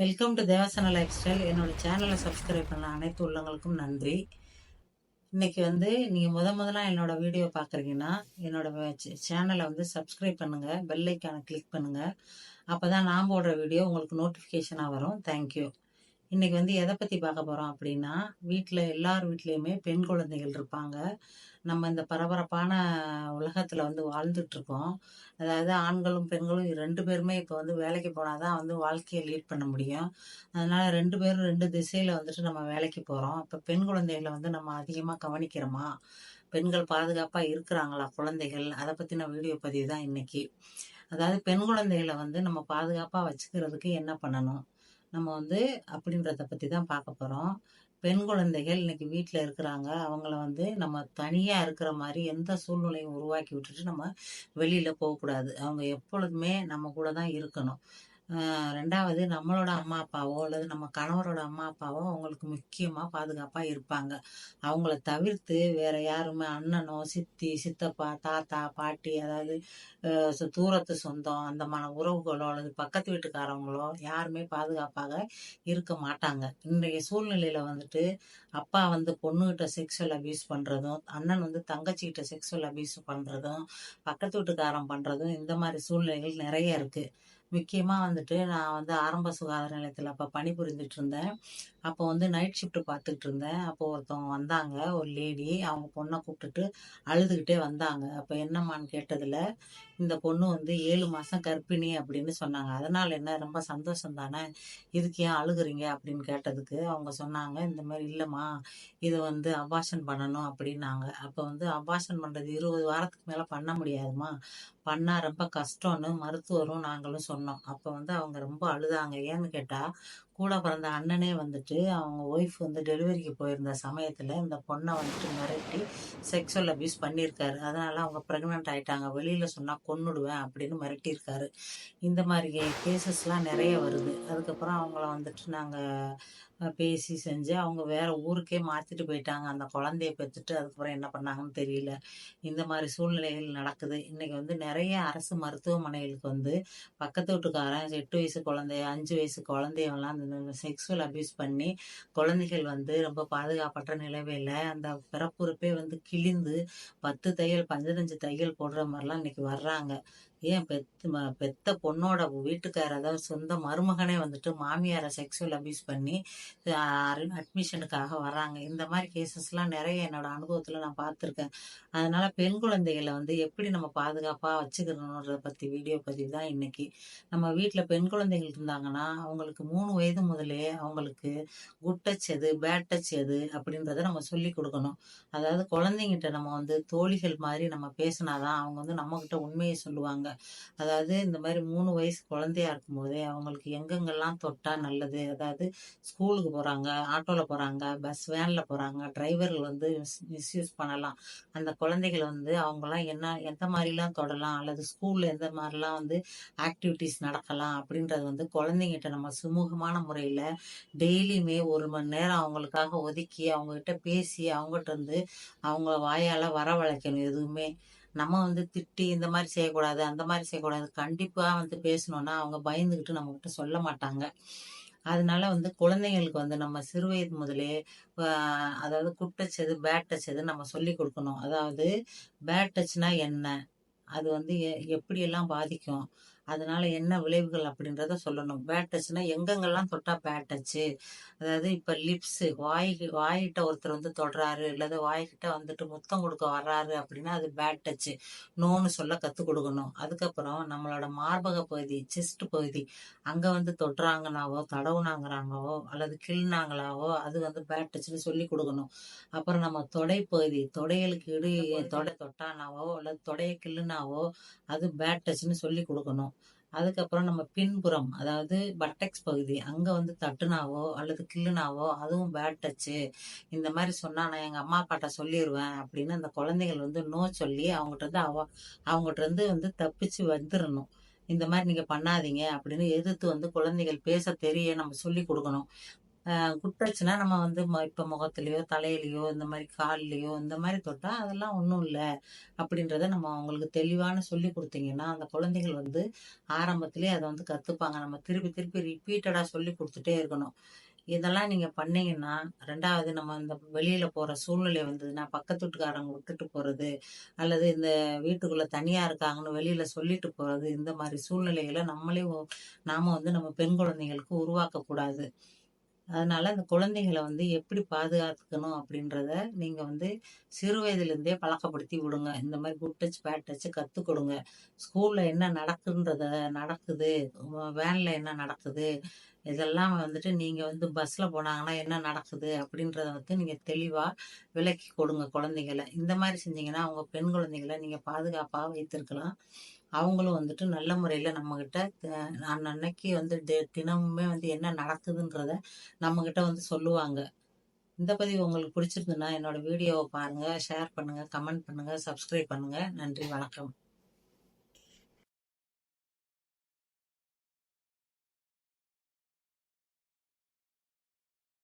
Welcome to தேவாசன lifestyle என்னோட சேனலை subscribe பண்ண அனைத்து உள்ளவங்களுக்கும் நன்றி. இன்னைக்கு வந்து நீங்கள் முத முதலாக என்னோட வீடியோ பார்க்குறீங்கன்னா என்னோட சேனலை வந்து சப்ஸ்கிரைப் பண்ணுங்கள் பெல்லைக்கான கிளிக் பண்ணுங்கள் அப்போ தான் நான் போடுற வீடியோ உங்களுக்கு நோட்டிஃபிகேஷனாக வரும். தேங்க்யூ இன்னைக்கு வந்து எதை பற்றி பார்க்க போகிறோம் அப்படின்னா வீட்டில் எல்லார் வீட்லேயுமே பெண் குழந்தைகள் இருப்பாங்க. நம்ம இந்த பரபரப்பான உலகத்தில் வந்து வாழ்ந்துட்டு இருக்கோம் அதாவது ஆண்களும் பெண்களும் ரெண்டு பேருமே இப்போ வந்து வேலைக்கு போனால் தான் வந்து வாழ்க்கையை லீட் பண்ண முடியும். அதனால ரெண்டு பேரும் ரெண்டு திசையில் வந்துட்டு நம்ம வேலைக்கு போகிறோம் இப்போ பெண் குழந்தைகளை வந்து நம்ம அதிகமாக கவனிக்கிறோமா? பெண்கள் பாதுகாப்பாக இருக்கிறாங்களா குழந்தைகள்? அதை பற்றின வீடியோ பதிவு தான் இன்னைக்கு. அதாவது பெண் குழந்தைகளை வந்து நம்ம பாதுகாப்பாக வச்சுக்கிறதுக்கு என்ன பண்ணணும்? நம்ம வந்து அப்படின்றத பற்றி தான் பார்க்க போகிறோம் பெண் குழந்தைகள் இன்னைக்கு வீட்டில் இருக்கிறாங்க. அவங்கள வந்து நம்ம தனியாக இருக்கிற மாதிரி எந்த சூழ்நிலையும் உருவாக்கி விட்டுட்டு நம்ம வெளியில் போகக்கூடாது. அவங்க எப்பொழுதுமே நம்ம கூட தான் இருக்கணும். ரெண்டாவது நம்மளோட அம்மா அப்பாவோ அல்லது நம்ம கணவரோட அம்மா அப்பாவோ அவங்களுக்கு முக்கியமாக பாதுகாப்பாக இருப்பாங்க. அவங்கள தவிர்த்து வேற யாருமே அண்ணனோ சித்தி சித்தப்பா தாத்தா பாட்டி அதாவது தூரத்து சொந்தம் அந்த மன உறவுகளோ அல்லது பக்கத்து வீட்டுக்காரவங்களோ யாருமே பாதுகாப்பாக இருக்க மாட்டாங்க. இன்றைய சூழ்நிலையில் வந்துட்டு அப்பா வந்து பொண்ணுகிட்ட செக்ஷுவல் அபியூஸ் பண்ணுறதும் அண்ணன் வந்து தங்கச்சிகிட்ட செக்ஷுவல் அபியூஸ் பண்ணுறதும் பக்கத்து வீட்டுக்காரன் பண்ணுறதும் இந்த மாதிரி சூழ்நிலைகள் நிறைய இருக்குது முக்கியமாக வந்துட்டு நான் வந்து ஆரம்ப சுகாதார நிலையத்தில் அப்போ பணிபுரிந்துட்டு இருந்தேன் அப்போ வந்து நைட் ஷிஃப்ட் பார்த்துக்கிட்டு இருந்தேன் அப்போ ஒருத்தவங்க வந்தாங்க. ஒரு லேடி அவங்க பொண்ணை கூப்பிட்டுட்டு அழுதுகிட்டே வந்தாங்க. அப்போ என்னம்மான்னு கேட்டதில் இந்த பொண்ணு வந்து ஏழு மாதம் கர்ப்பிணி அப்படின்னு சொன்னாங்க. அதனால் என்ன ரொம்ப சந்தோஷம் தானே இதுக்கு ஏன் அழுகுறீங்க? அப்படின்னு கேட்டதுக்கு அவங்க சொன்னாங்க இந்த மாதிரி இல்லைம்மா இது வந்து அபாஷன் பண்ணணும் அப்படின்னாங்க. அப்போ வந்து அபாஷன் பண்ணுறது இருபது வாரத்துக்கு மேலே பண்ண முடியாதுமா பண்ணால் ரொம்ப கஷ்டம்னு மருத்துவரும் நாங்களும் சொன்னோம். அப்போ வந்து அவங்க ரொம்ப அழுதாங்க. ஏன்னு கேட்டால் கூட பிறந்த அண்ணனே வந்துட்டு அவங்க ஒய்ஃப் வந்து டெலிவரிக்கு போயிருந்த சமயத்தில் இந்த பொண்ணை வந்துட்டு மிரட்டி செக்ஷுவல் அபியூஸ் பண்ணியிருக்காரு. அதனால் அவங்க ப்ரெக்னென்ட் ஆகிட்டாங்க வெளியில் சொன்னால் கொன்னுடுவேன் அப்படின்னு மிரட்டியிருக்காரு. இந்த மாதிரி கேசஸ்லாம் நிறைய வருது. அதுக்கப்புறம் அவங்கள வந்துட்டு நாங்கள் பேசி செஞ்சு அவங்க வேறு ஊருக்கே மாற்றிட்டு போயிட்டாங்க. அந்த குழந்தைய பெற்றுட்டு அதுக்கப்புறம் என்ன பண்ணாங்கன்னு தெரியல. இந்த மாதிரி சூழ்நிலைகள் நடக்குது. இன்றைக்கி வந்து நிறைய அரசு மருத்துவமனைகளுக்கு வந்து பக்கத்து வீட்டுக்காரன் எட்டு வயசு குழந்தைய அஞ்சு வயசு குழந்தையெல்லாம் செக்ஸுவல் அபியூஸ் பண்ணி குழந்தைகள் வந்து ரொம்ப பாதுகாப்பற்ற நிலவையில் அந்த பிறப்புறுப்பே வந்து கிழிந்து பத்து தையல் பதினஞ்சு தையல் போடுற மாதிரிலாம் இன்னைக்கு வர்றாங்க. ஏன் பெத்து பெத்த பொண்ணோட வீட்டுக்கார அதாவது சொந்த மருமகனே வந்துட்டு மாமியாரை செக்ஷுவல் அபியூஸ் பண்ணி அட்மிஷனுக்காக வராங்க இந்த மாதிரி கேசஸ்லாம் நிறைய என்னோட அனுபவத்தில் நான் பார்த்துருக்கேன். அதனால பெண் குழந்தைகளை வந்து எப்படி நம்ம பாதுகாப்பாக வச்சுக்கணுன்றத பற்றி வீடியோ பதிவு தான் இன்னைக்கு. நம்ம வீட்டில் பெண் குழந்தைகள் இருந்தாங்கன்னா அவங்களுக்கு மூணு வயது முதலே அவங்களுக்கு குட் டச் எது பேட் டச் எது அப்படின்றத நம்ம சொல்லி கொடுக்கணும். அதாவது குழந்தைங்கிட்ட நம்ம வந்து தோழிகள் மாதிரி நம்ம பேசினாதான் அவங்க வந்து நம்மக்கிட்ட உண்மையை சொல்லுவாங்க. அதாவது இந்த மாதிரி மூணு வயசு குழந்தையா இருக்கும்போதே அவங்களுக்கு எங்கெங்கெல்லாம் தொட்டா நல்லது? அதாவது ஸ்கூலுக்கு போறாங்க ஆட்டோல போறாங்க பஸ் வேன்ல போறாங்க டிரைவர்கள் வந்து மிஸ்யூஸ் பண்ணலாம். அந்த குழந்தைகள் வந்து அவங்கெல்லாம் என்ன எந்த மாதிரிலாம் தொடலாம்? அல்லது ஸ்கூல்ல எந்த மாதிரிலாம் வந்து ஆக்டிவிட்டிஸ் நடக்கலாம் அப்படின்றது வந்து குழந்தைங்கிட்ட நம்ம சுமூகமான முறையில டெய்லியுமே ஒரு மணி நேரம் அவங்களுக்காக ஒதுக்கி அவங்ககிட்ட பேசி அவங்ககிட்ட இருந்து அவங்க வாயால வரவழைக்கணும் எதுவுமே. நம்ம வந்து திட்டி இந்த மாதிரி செய்யக்கூடாது அந்த மாதிரி செய்யக்கூடாது கண்டிப்பாக வந்து பேசணும்னா அவங்க பயந்துக்கிட்டு நம்மக்கிட்ட சொல்ல மாட்டாங்க. அதனால வந்து குழந்தைங்களுக்கு வந்து நம்ம சிறு வயது முதலே அதாவது குட்டச்சது பேட் டச்சது நம்ம சொல்லி கொடுக்கணும். அதாவது பேட் டச்னா என்ன? அது வந்து எப்படியெல்லாம் பாதிக்கும்? அதனால என்ன விளைவுகள் அப்படின்றத சொல்லணும். பேட் டச்னா எங்கெங்கெல்லாம் தொட்டா பேட் டச்சு அதாவது இப்ப லிப்ஸ் வாய் வாய்கிட்ட ஒருத்தர் வந்து தொடுறாரு இல்லது வாய்கிட்ட வந்துட்டு முத்தம் கொடுக்க வர்றாரு அப்படின்னா அது பேட் டச்சு நோன்னு சொல்ல கத்து கொடுக்கணும். அதுக்கப்புறம் நம்மளோட மார்பக பகுதி செஸ்ட் பகுதி அங்க வந்து தொடுறாங்கனாவோ தடவுனாங்கிறாங்கவோ அல்லது கிள்னாங்களாவோ அது வந்து பேட் டச்சுன்னு சொல்லி கொடுக்கணும். அப்புறம் நம்ம தொடை பகுதி தொடைகளுக்கு இடு தொடை தொட்டானாவோ அல்லது தொடையை கிள்ளுனாவோ அது பேட் டச்னு சொல்லி கொடுக்கணும். அதுக்கப்புறம் நம்ம பின்புறம் அதாவது பட்டெக்ஸ் பகுதி அங்கே வந்து தட்டுனாவோ அல்லது கிள்ளுனாவோ அதுவும் பேட் டச்சு இந்த மாதிரி சொன்னால் நான் எங்கள் அம்மா அப்பாட்ட சொல்லிடுவேன் அப்படின்னு அந்த குழந்தைகள் வந்து நோ சொல்லி அவங்ககிட்ட இருந்து அவ அவங்ககிட்ட இருந்து வந்து தப்பிச்சு வந்துடணும் இந்த மாதிரி நீங்கள் பண்ணாதீங்க அப்படின்னு எதிர்த்து வந்து குழந்தைகள் பேச தெரிய நம்ம சொல்லி கொடுக்கணும். குட்டுச்சுன்னா நம்ம வந்து ம- முகத்துலேயோ தலையிலையோ இந்த மாதிரி கால்லையோ இந்த மாதிரி தொட்டால் அதெல்லாம் ஒன்றும் இல்லை அப்படின்றத நம்ம அவங்களுக்கு தெளிவான சொல்லி கொடுத்தீங்கன்னா அந்த குழந்தைகள் வந்து ஆரம்பத்திலே அதை வந்து கற்றுப்பாங்க நம்ம திருப்பி திருப்பி ரிப்பீட்டடாக சொல்லி கொடுத்துட்டே இருக்கணும். இதெல்லாம் நீங்கள் பண்ணீங்கன்னா ரெண்டாவது நம்ம இந்த வெளியில் போகிற சூழ்நிலை வந்ததுன்னா பக்கத்து வீட்டுக்காரங்க விட்டுட்டு போகிறது அல்லது இந்த வீட்டுக்குள்ளே தனியாக இருக்காங்கன்னு வெளியில் சொல்லிட்டு போகிறது இந்த மாதிரி சூழ்நிலைகளை நம்மளே நாம் வந்து நம்ம பெண் குழந்தைங்களுக்கு உருவாக்கக்கூடாது. அதனால் அந்த குழந்தைங்களை வந்து எப்படி பாதுகாத்துக்கணும் அப்படின்றத நீங்கள் வந்து சிறு வயதுலேருந்தே பழக்கப்படுத்தி விடுங்க. இந்த மாதிரி குட் டச் பேட் டச்சு கற்றுக் கொடுங்க. ஸ்கூலில் என்ன நடக்குன்றத நடக்குது வேனில் என்ன நடக்குது இதெல்லாம் வந்துட்டு நீங்கள் வந்து பஸ்ஸில் போனாங்கன்னா என்ன நடக்குது அப்படின்றத வந்து நீங்கள் தெளிவாக விலக்கி கொடுங்க குழந்தைகளை. இந்த மாதிரி செஞ்சீங்கன்னா அவங்க பெண் குழந்தைகளை நீங்கள் பாதுகாப்பாக வைத்திருக்கலாம். அவங்களும் வந்துட்டு நல்ல முறையில் நம்மக்கிட்ட கிட்ட நான் அன்னைக்கு வந்து தினமுமே வந்து என்ன நடக்குதுன்றத நம்மக்கிட்ட வந்து சொல்லுவாங்க. இந்த பதிவு உங்களுக்கு பிடிச்சிருந்துன்னா என்னோடய வீடியோவை பாருங்கள் ஷேர் பண்ணுங்கள் கமெண்ட் பண்ணுங்கள் சப்ஸ்கிரைப் பண்ணுங்கள் நன்றி வணக்கம்.